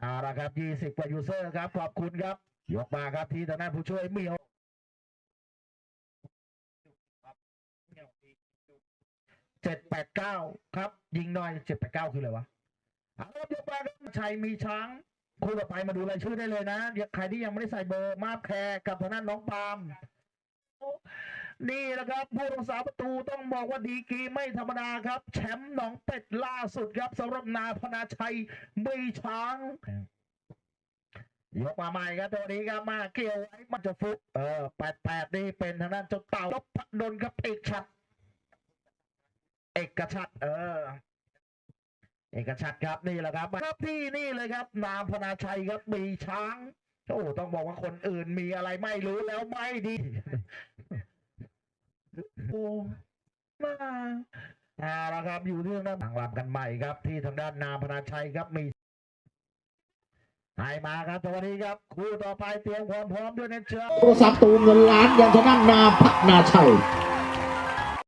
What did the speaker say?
เอาละครับยี่สิบกว่ายูเซอร์ครับ ขอบคุณครับ ยกมาครับที่ทางด้านผู้ช่วยเมียวเจ็ดแปดเก้าครับ ยิงหน่อยเจ็ดแปดเก้าคืออะไรวะเอาละครับยกมาครับชัยมีช้างคู่ต่อไปมาดูรายชื่อได้เลยนะเดี๋ยวใครที่ยังไม่ได้ใส่เบอร์มาบแคร์กับทางด้านน้องปาล์ม นี่แหละครับผู้รักษาประตูต้องบอกว่าดีกีไม่ธรรมดาครับ แชมป์หนองเป็ดล่าสุดครับสำหรับนาพนาชัยมีช้างยกมาใหม่ครับตัวนี้ครับมาเกี่ยวไว้มันจะฟุกเออแปดแปดนี่เป็นทางด้านเจ้าเต่านพดลครับเอกชัด เอกชัด เออ เอกชัดครับนี่แหละครับครับที่นี่เลยครับ นามพนาชัยครับมีช้างโอ้ต้องบอกว่าคนอื่นมีอะไรไม่รู้แล้วไม่ดี โอ้มาอ่าแล้วครับ อยู่ที่ทางด้านทางลำกันใหม่ครับ ที่ทางด้านนามพนาชัยครับมีให้มาครับสวัสดีครับ คู่ต่อไปเตรียมความพร้อมด้วยนะเชียวโทรศัพท์ตูเงินล้านยังชนะนาพักนาชัย